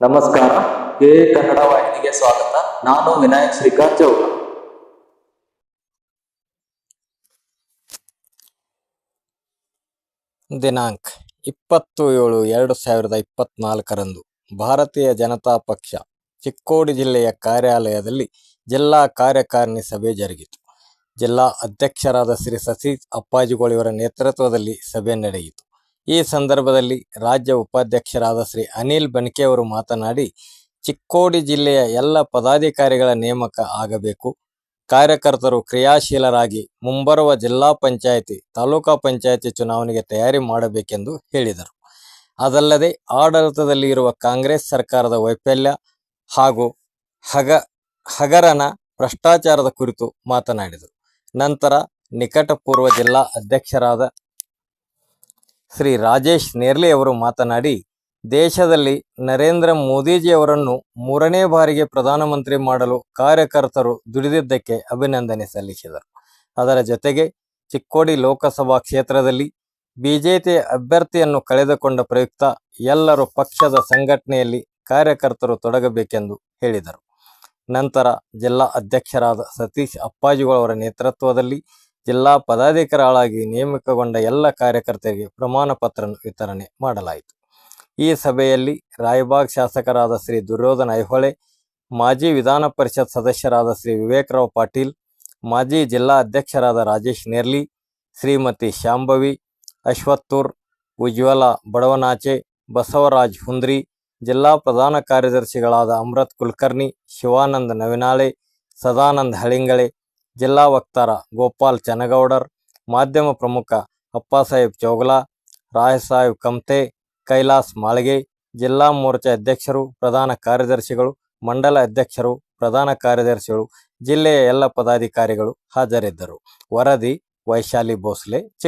ನಮಸ್ಕಾರ. ಕೆ ಕನ್ನಡ ವಾಹಿನಿಗೆ ಸ್ವಾಗತ. ನಾನು ವಿನಾಯಕ್ ಶ್ರೀಕಾಂತ್ ದಿನಾಂಕ ಇಪ್ಪತ್ತು ಏಳು ಎರಡು ಸಾವಿರದ ಇಪ್ಪತ್ನಾಲ್ಕರಂದು ಭಾರತೀಯ ಜನತಾ ಪಕ್ಷ ಚಿಕ್ಕೋಡಿ ಜಿಲ್ಲೆಯ ಕಾರ್ಯಾಲಯದಲ್ಲಿ ಜಿಲ್ಲಾ ಕಾರ್ಯಕಾರಿಣಿ ಸಭೆ ಜರುಗಿತು. ಜಿಲ್ಲಾ ಅಧ್ಯಕ್ಷರಾದ ಶ್ರೀ ಸತೀಶ್ ಅಪ್ಪಾಜಿಗಳಿವರ ನೇತೃತ್ವದಲ್ಲಿ ಸಭೆ ನಡೆಯಿತು. ಈ ಸಂದರ್ಭದಲ್ಲಿ ರಾಜ್ಯ ಉಪಾಧ್ಯಕ್ಷರಾದ ಶ್ರೀ ಅನಿಲ್ ಬನ್ಕೆ ಅವರು ಮಾತನಾಡಿ, ಚಿಕ್ಕೋಡಿ ಜಿಲ್ಲೆಯ ಎಲ್ಲ ಪದಾಧಿಕಾರಿಗಳ ನೇಮಕ ಆಗಬೇಕು. ಕಾರ್ಯಕರ್ತರು ಕ್ರಿಯಾಶೀಲರಾಗಿ ಮುಂಬರುವ ಜಿಲ್ಲಾ ಪಂಚಾಯಿತಿ, ತಾಲೂಕಾ ಪಂಚಾಯಿತಿ ಚುನಾವಣೆಗೆ ತಯಾರಿ ಮಾಡಬೇಕೆಂದು ಹೇಳಿದರು. ಅದಲ್ಲದೆ ಆಡಳಿತದಲ್ಲಿ ಇರುವ ಕಾಂಗ್ರೆಸ್ ಸರ್ಕಾರದ ವೈಫಲ್ಯ ಹಾಗೂ ಹಗ, ಹಗರನ ಭ್ರಷ್ಟಾಚಾರದ ಕುರಿತು ಮಾತನಾಡಿದರು. ನಂತರ ನಿಕಟಪೂರ್ವ ಜಿಲ್ಲಾ ಅಧ್ಯಕ್ಷರಾದ ಶ್ರೀ ರಾಜೇಶ್ ನೇರ್ಲೆ ಅವರು ಮಾತನಾಡಿ, ದೇಶದಲ್ಲಿ ನರೇಂದ್ರ ಮೋದಿಜಿಯವರನ್ನು ಮೂರನೇ ಬಾರಿಗೆ ಪ್ರಧಾನಮಂತ್ರಿ ಮಾಡಲು ಕಾರ್ಯಕರ್ತರು ದುಡಿದಿದ್ದಕ್ಕೆ ಅಭಿನಂದನೆ ಸಲ್ಲಿಸಿದರು. ಅದರ ಜೊತೆಗೆ ಚಿಕ್ಕೋಡಿ ಲೋಕಸಭಾ ಕ್ಷೇತ್ರದಲ್ಲಿ ಬಿಜೆಪಿ ಅಭ್ಯರ್ಥಿಯನ್ನು ಕಳೆದುಕೊಂಡ ಪ್ರಯುಕ್ತ ಎಲ್ಲರೂ ಪಕ್ಷದ ಸಂಘಟನೆಯಲ್ಲಿ ಕಾರ್ಯಕರ್ತರು ತೊಡಗಬೇಕೆಂದು ಹೇಳಿದರು. ನಂತರ ಜಿಲ್ಲಾ ಅಧ್ಯಕ್ಷರಾದ ಸತೀಶ್ ಅಪ್ಪಾಜಿಗಳವರ ನೇತೃತ್ವದಲ್ಲಿ ಜಿಲ್ಲಾ ಪದಾಧಿಕಾರಿಗಳಾಗಿ ನೇಮಕಗೊಂಡ ಎಲ್ಲ ಕಾರ್ಯಕರ್ತರಿಗೆ ಪ್ರಮಾಣ ಪತ್ರ ವಿತರಣೆ ಮಾಡಲಾಯಿತು. ಈ ಸಭೆಯಲ್ಲಿ ರಾಯಬಾಗ್ ಶಾಸಕರಾದ ಶ್ರೀ ದುರ್ಯೋಧನ ಐಹೊಳೆ, ಮಾಜಿ ವಿಧಾನ ಪರಿಷತ್ ಸದಸ್ಯರಾದ ಶ್ರೀ ವಿವೇಕರಾವ್ ಪಾಟೀಲ್, ಮಾಜಿ ಜಿಲ್ಲಾ ಅಧ್ಯಕ್ಷರಾದ ರಾಜೇಶ್ ನೇರ್ಲಿ, ಶ್ರೀಮತಿ ಶಾಂಭವಿ ಅಶ್ವತ್ತೂರ್ ಉಜ್ವಲ ಬಡವನಾಚೆ, ಬಸವರಾಜ್ ಹುಂದ್ರಿ, ಜಿಲ್ಲಾ ಪ್ರಧಾನ ಕಾರ್ಯದರ್ಶಿಗಳಾದ ಅಮೃತ್ ಕುಲಕರ್ಣಿ, ಶಿವಾನಂದ ನವಿನಾಳೆ, ಸದಾನಂದ ಹಳಿಂಗಳೆ ಜಿಲ್ಲಾ ವಕ್ತಾರ ಗೋಪಾಲ್ ಚನಗೌಡರ್ ಮಾಧ್ಯಮ ಪ್ರಮುಖ ಅಪ್ಪಾಸಾಹೇಬ್ ರಾಯ್ ರಾಯಸಾಹೇಬ್ ಕಮ್ತೆ ಕೈಲಾಸ್ ಮಾಳ್ಗೆ, ಜಿಲ್ಲಾ ಮೋರ್ಚಾ ಅಧ್ಯಕ್ಷರು, ಪ್ರಧಾನ ಕಾರ್ಯದರ್ಶಿಗಳು, ಮಂಡಲ ಅಧ್ಯಕ್ಷರು, ಪ್ರಧಾನ ಕಾರ್ಯದರ್ಶಿಗಳು, ಜಿಲ್ಲೆಯ ಎಲ್ಲ ಪದಾಧಿಕಾರಿಗಳು ಹಾಜರಿದ್ದರು. ವರದಿ ವೈಶಾಲಿ ಭೋಸ್ಲೆ, ಚಿಕ್ಕ